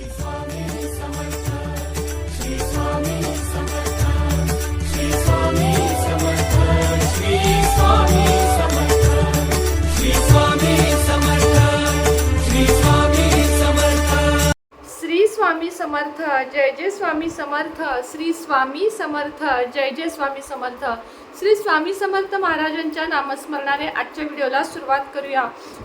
श्री समर्थ जय जय स्वामी समर्थ श्री स्वामी समर्थ जय जय स्वामी समर्थ. श्री स्वामी समर्थ महाराजांच्या नामस्मरणाने आजच्या व्हिडिओला सुरुवात करूया.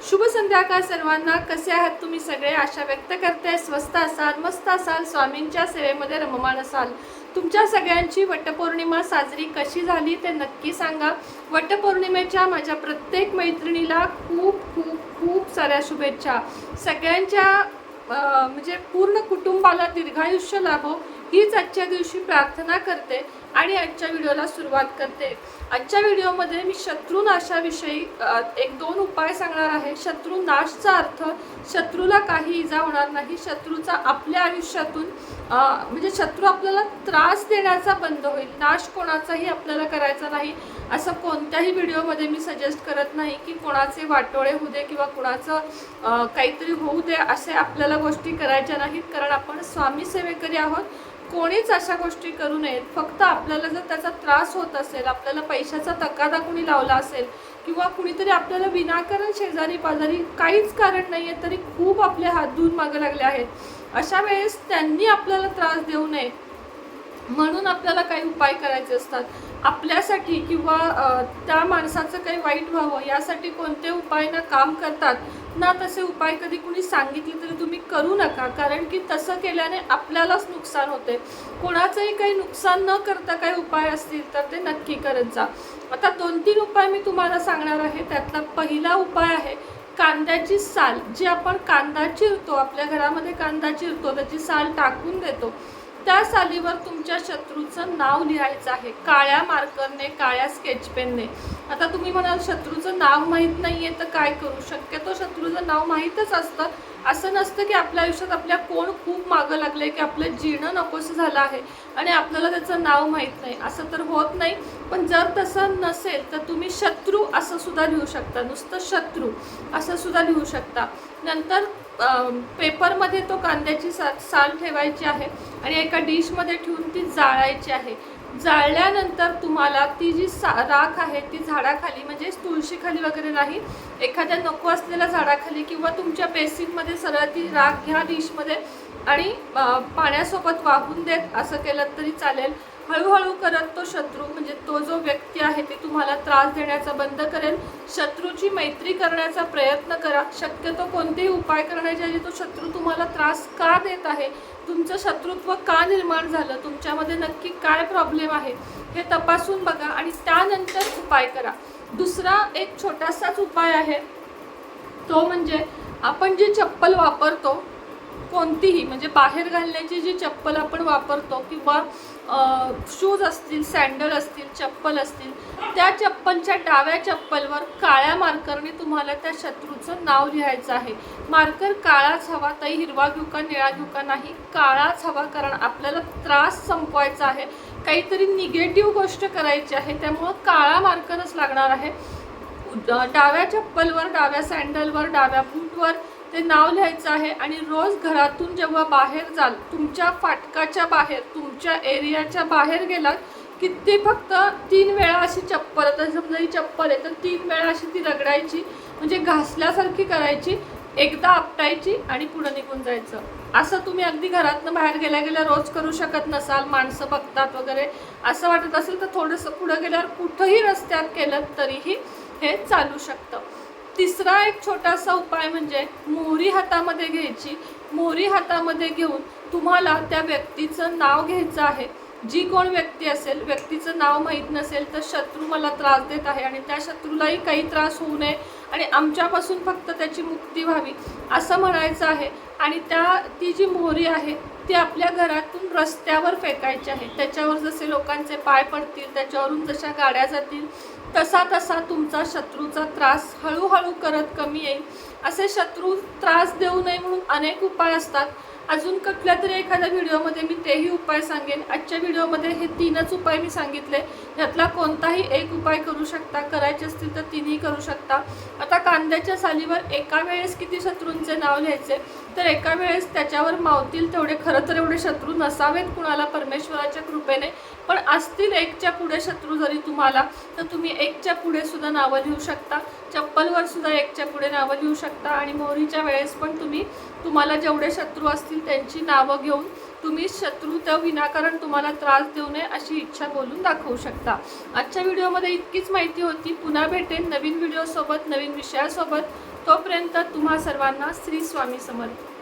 शुभ संध्याकाळ सर्वांना. कसे आहात तुम्ही सगळे? आशा व्यक्त करते. स्वस्त असाल मस्त असाल स्वामींच्या सेवेमध्ये रममाण असाल. तुमच्या सगळ्यांची वटपौर्णिमा साजरी कशी झाली ते नक्की सांगा. वटपौर्णिमेच्या माझ्या प्रत्येक मैत्रिणीला खूप खूप खूप साऱ्या शुभेच्छा. सगळ्यांच्या म्हणजे पूर्ण कुटुंबाला दीर्घायुष्य लाभो हीच आजच्या दिवशी प्रार्थना करते. आणि आजच्या व्हिडिओला सुरुवात करते. आजच्या व्हिडिओमध्ये मी शत्रुनाशाविषयी एक दोन उपाय सांगणार आहे. शत्रुनाशचा अर्थ शत्रूला काही इजा होणार नाही. शत्रूचा आपल्या आयुष्यातून म्हणजे शत्रू आपल्याला त्रास देण्याचा बंद होईल. नाश कोणाचाही आपल्याला करायचा नाही. असं कोणत्याही व्हिडिओमध्ये मी सजेस्ट करत नाही की कोणाचे वाटोळे होऊ दे किंवा कोणाचं काहीतरी होऊ दे असे आपल्याला गोष्टी करायच्या नाहीत. कारण आपण स्वामी सेवेकरी आहोत. कोणीच अशा गोष्टी करू नयेत. फक्त आपल्याला जर त्याचा त्रास होत असेल आपल्याला पैशाचा तकादा कुणी लावला असेल किंवा कुणीतरी आपल्याला विनाकारण शेजारी पाजारी काहीच कारण नाही आहे तरी खूप आपले हात धुवून मागे लागले आहेत. अशा वेळेस त्यांनी आपल्याला त्रास देऊ नये म्हणून आपल्याला काही उपाय करायचे असतात. आपल्यासाठी किंवा त्या माणसाचं काही वाईट व्हावं यासाठी कोणते उपाय ना काम करतात. ना तसे उपाय कधी कुणी सांगितले तरी तुम्ही करू नका. कारण की तसं केल्याने आपल्यालाच नुकसान होते. कोणाचंही काही नुकसान न करता काही उपाय असतील तर ते नक्की करत जा. आता दोन तीन उपाय मी तुम्हाला सांगणार आहे. त्यातला पहिला उपाय आहे कांद्याची साल. जी आपण कांदा चिरतो आपल्या घरामध्ये कांदा चिरतो त्याची साल टाकून देतो. त्या सालीवर तुमच्या शत्रूचं नाव लिहायचं आहे. काळ्या मार्करने काळ्या स्केच पेनने आता तुम्ही म्हणाल शत्रूचं नाव माहीत नाही आहे तर काय करू? शक्यतो शत्रूचं नाव माहीतच असतं. असं नसतं की आपल्या आयुष्यात आपल्या कोण खूप मागं लागलंय की आपलं जीणं नकोसं झालं आहे आणि आपल्याला त्याचं नाव माहीत नाही. असं तर होत नाही. पण जर तसं नसेल तर तुम्ही शत्रू असं सुद्धा लिहू शकता. नुसतं शत्रू असं सुद्धा लिहू शकता. नंतर पेपरमध्ये तो कांद्याची सा साल ठेवायची आहे आणि एका डिशमध्ये ठेवून ती जाळायची आहे. जाळल्यानंतर तुम्हाला ती जी सा राख आहे ती झाडाखाली म्हणजे तुळशीखाली वगैरे नाही एखाद्या नको असलेल्या झाडाखाली किंवा तुमच्या बेसिनमध्ये सरळ ती राख घ्या डिशमध्ये आणि पाण्यासोबत वाहून देत असं केलं तरी चालेल. हळूहळू करत तो शत्रू म्हणजे तो जो व्यक्ती आहे ते तुम्हाला त्रास देण्याचा बंद करेल. शत्रूची मैत्री करण्याचा प्रयत्न करा. शक्यतो कोणतेही उपाय करण्याच्या आधी तो शत्रू तुम्हाला त्रास का देत आहे? तुमचं शत्रुत्व का निर्माण झालं? तुमच्यामध्ये नक्की काय प्रॉब्लेम आहे? हे तपासून बघा आणि त्यानंतर उपाय करा. दुसरा एक छोटासाच उपाय आहे. तो म्हणजे आपण जी चप्पल वापरतो कोणतीही म्हणजे बाहेर घालण्याची जी चप्पल आपण वापरतो किंवा शूज असतील सँडल असतील चप्पल असतील त्या चप्पलच्या डाव्या चप्पलवर काळ्या मार्करने तुम्हाला त्या शत्रूचं नाव लिहायचं आहे. मार्कर काळाच हवा ताई हिरवा घेऊ का निळा घेऊ का नाही काळाच हवा कारण आपल्याला त्रास संपवायचा आहे. काहीतरी निगेटिव्ह गोष्ट करायची आहे त्यामुळं काळा मार्करच लागणार आहे. डाव्या चप्पलवर डाव्या सँडलवर डाव्या बूटवर ते नाव लिहायचं आहे आणि रोज घरातून जेव्हा बाहेर जाल तुमच्या फाटकाच्या बाहेर तुमच्या एरियाच्या बाहेर गेलात की ते फक्त तीन वेळा अशी चप्पल आता समजा ही चप्पल आहे तर तीन वेळा अशी ती रगडायची म्हणजे घासल्यासारखी करायची एकदा आपटायची आणि पुढं निघून जायचं. असं तुम्ही अगदी घरातनं बाहेर गेल्या गेल्या रोज करू शकत नसाल माणसं बघतात वगैरे. असं वाटत असेल तर थोडंसं पुढं गेल्यावर कुठंही रस्त्यात केलं तरीही हे चालू शकतं. तिसरा एक छोटासा उपाय म्हणजे मोहरी हातामध्ये घ्यायची. मोहरी हातामध्ये घेऊन तुम्हाला त्या व्यक्तीचं नाव घ्यायचं आहे. जी कोण व्यक्ती असेल व्यक्तीचं नाव माहीत नसेल तर शत्रू मला त्रास देत आहे आणि त्या शत्रूलाही काही त्रास होऊ नये आणि आमच्यापासून फक्त त्याची मुक्ती व्हावी असं म्हणायचं आहे. आणि त्या ती जी मोहरी आहे ती आपल्या घरातून रस्त्यावर फेकायची आहे. त्याच्यावर जसे लोकांचे पाय पडतील त्याच्यावरून जशा गाड्या जातील तसा तसा तुमचा शत्रूचा त्रास हळूहळू करत कमी येईल. असे शत्रू त्रास देऊ नये म्हणून अनेक उपाय असतात. अजून कुठल्या तरी एखाद्या व्हिडिओमध्ये मी तेही उपाय सांगेन. आजच्या व्हिडिओमध्ये हे तीनच उपाय मी सांगितले. यातला कोणताही एक उपाय करू शकता. करायचे असतील तर तिन्ही करू शकता. आता कांद्याच्या सालीवर एका वेळेस किती शत्रूंचे नाव लिहायचे तर एका वेळेस त्याच्यावर मावतील तेवढे खरं तर एवढे शत्रू नसावेत कुणाला परमेश्वराच्या कृपेने. पण असतील एकच्या पुढे शत्रू जरी तुम्हाला तर तुम्ही एकच्या पुढे सुद्धा नावं लिहू शकता. चप्पलवर सुद्धा एकच्या पुढे नावं लिहू शकता. आणि मोहरीच्या वेळेस पण तुम्ही तुम्हाला जेवढे शत्रू असतील त्यांची नावं घेऊन तुम्ही शत्रू त्या विनाकारण तुम्हाला त्रास देऊ नये अशी इच्छा बोलून दाखवू शकता. आजच्या व्हिडिओमध्ये इतकीच माहिती होती. पुन्हा भेटेन नवीन व्हिडिओसोबत नवीन विषयासोबत. तोपर्यंत तुम्हा सर्वांना श्री स्वामी समर्थ.